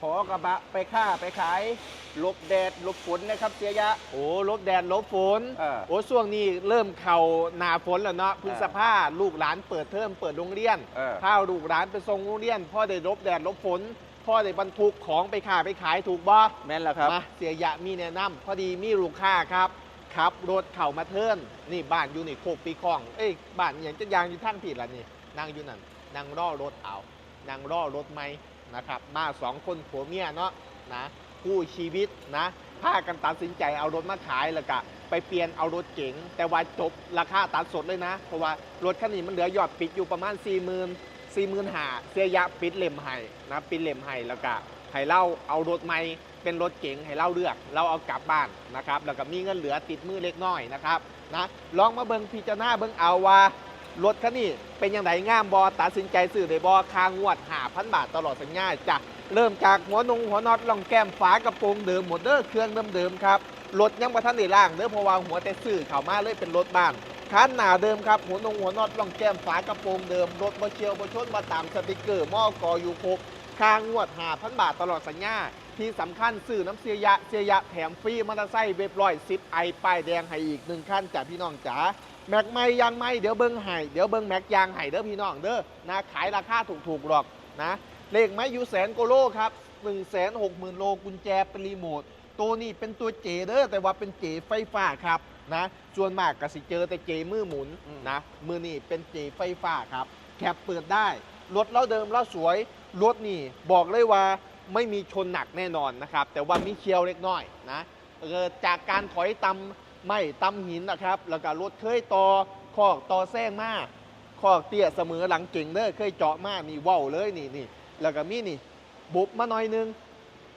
ขอกระบะไปค่าไปขายหลบแดดหลบฝนนะครับเสียยะ โอ้ลบแดดลบฝน เออโอ้ช่วงนี้เริ่มเข่าหนาฝนแล้วเนาะพฤษภาลูกหลานเปิดเทอมเปิดโรงเรียนเออ ถ้าลูกหลานไปส่งโรงเรียนพ่อได้ลบแดดลบฝนพ่อได้บรรทุกของไปขายไปขายถูกบ่ แม่นแล้วครับ มาเสียยะมีแนะนำพอดีมีลูกค้าครับขับรถเข่ามาเทิร์นนี่บ้านอยู่นี่โคกปีคอง เอ้ยบ้านอย่างจะยางอยู่ทั้งผิดละนี่นั่งอยู่นั่นนั่งรอรถเอานั่งรอรถไหม นะครับมาสองคนผัวเมียเนาะนะคู่ชีวิตนะพากันตัดสินใจเอารถมาขายแล้วก็ไปเปลี่ยนเอารถเก๋งแต่ว่าจบราคาตัดสดเลยนะ เพราะว่ารถคันนี้มันเหลือยอดปิดอยู่ประมาณ 4 0 0 0 0 4 0 0 0หาเสียยะปิดเล่มให้นะปิดเล่มให้แล้วก็ให้เล่าเอารถใหม่เป็นรถเก๋งให้เล่าเลือก เราเอากลับบ้านนะครับแล้วก็มีเงินเหลือติดมือเล็กน้อยนะครับนะลองมาเบิงพิจารณาเบิงเอาว่า รถคันนี้เป็นยังไงง่ามบอตัดสินใจซื้อได้บอคางวดหาพันบาทตลอดสัญญาจะเริ่มจากหัวนงหัวน็อตลองแก้มฝากระโปรงเดิมหมดเด้อเครื่องเดิมๆครับรถยังประทันได้ล่างเด้อเพราะว่าหัวแต่ซื้อเข้ามาเลยเป็นรถบ้านคันหนาเดิมครับหัวนงหัวน็อตล่องแก้มฝากระโปรงเดิมรถมาเชียวมาชนมาตามสติกเกอร์หม้อกออยู่ครบคางวดหาพันบาทตลอดสัญญาที่สำคัญซื้อน้ำเสียยะเสียยะแถมฟรีมอเตอร์ไซค์เว็บร้อยสิบไอป้ายแดงให้อีกหนึ่งขั้นจากพี่น้องจ๋า แม็กไม่ยางไม่เดี๋ยวเบิ้งให้เดี๋ยวเบิ้งแม็กยางให้เด้อพี่น้องเด้อนะขายราคาถูกๆหรอกนะเลขไม้อยู่แสนกว่าโลครับ1นึ่งแสนหกหมื่นโลกุญแจเป็นรีโมทตัวนี้เป็นตัวเจเด้อแต่ว่าเป็นเจไฟฟ้าครับนะส่วนมากก็สิเจอแต่เจมือหมุนอืมนะมือนี่เป็นเจไฟฟ้าครับแคปเปิดได้รถเล่าเดิมเล่าสวยรถนี่บอกเลยว่าไม่มีชนหนักแน่นอนนะครับ แต่ว่ามีเคียวเล็กน้อยนะเออจากการถอยตำ ไม่ตำหินนะครับ แล้วก็รถเคยต่อคอกต่อแซงมาคอกเตี้ยเสมอหลังเก่งเด้อเคยเจาะมานี่เว้าเลยนี่นี่แล้วก็มีนี่บุบมาหน่อยนึง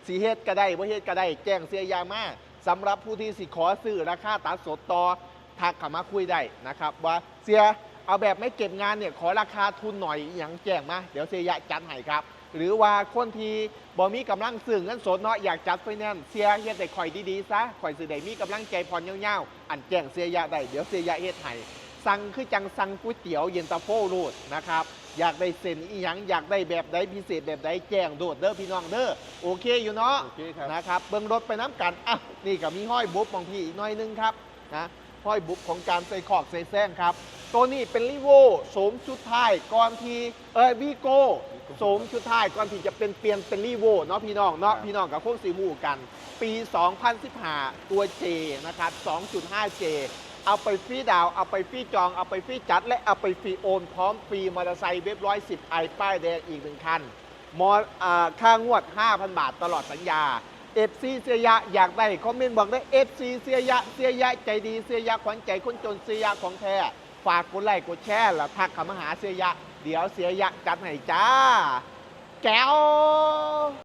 สีเฮ็ดก็ได้บ่เฮ็ดก็ได้แจ้งเสียยามาสำหรับผู้ที่สิขอซื้อราคาตัดสดต่อทักเข้ามาคุยได้นะครับ ว่าเสียเอาแบบไม่เก็บงานเนี่ยขอราคาทุนหน่อยอย่างแจ้งมา เดี๋ยวเสียยะจัดให้ครับ หรือว่าคนที่บ่มีกำลังซื้อเงินสดเนาะอยากจัดไฟแนนซ์เสียเฮ็ดได้ข่อยดีๆซะข่อยสิได้มีกำลังใจผ่อนยาวๆอันแจ้งเสียยะได้เดี๋ยวเสียยะเฮ็ดให้สั่งคือจังสั่งก๋วยเตี๋ยวเย็นตาโฟโรดนะครับอยากได้เส้นอีหยังอยากได้แบบใดพิเศษแบบใดแจ้งโดดเด้อพี่น้องเด้อโอเคอยู่เนาะโอเคครับนะครับเบิ้งรถไปน้ำกันอะนี่ก็มีห้อยบุ๊บของพี่อีกหน่อยนึงครับนะห้อยบุ๊บของการใส่ขอกใส่แซงครับ ตัวนี้เป็นลิโวโสมชุดท้ายก่อนที่เอ้ยวีโก้โสมชุดท้ายก่อนที่จะเป็นเปลี่ยนเป็นลิโวเนาะพี่น้องเนาะครับพี่น้องกับคงสีหูกัน ปี 2015 ตัว J นะครับ 2.5J เอาไปฟรีดาวน์เอาไปฟรีจอง เอาไปฟรีจัด และเอาไปฟรีโอน พร้อมฟรีมอเตอร์ไซค์เว็บร้อยสิบไอป้ายแดงอีกหนึ่งคันมออ่าค่างวด 5,000 บาทตลอดสัญญา FC เสียยะอยากได้คอมเมนต์บอกได้ FC เสียยะเสียยะใจดีเสียยะขวัญใจคนจนเสียยะของแท้ ฝากกดไลค์กดแชร์แล้วทักเข้ามหาเสียยะ เดี๋ยวเสียยะจัดให้จ้า แก้ว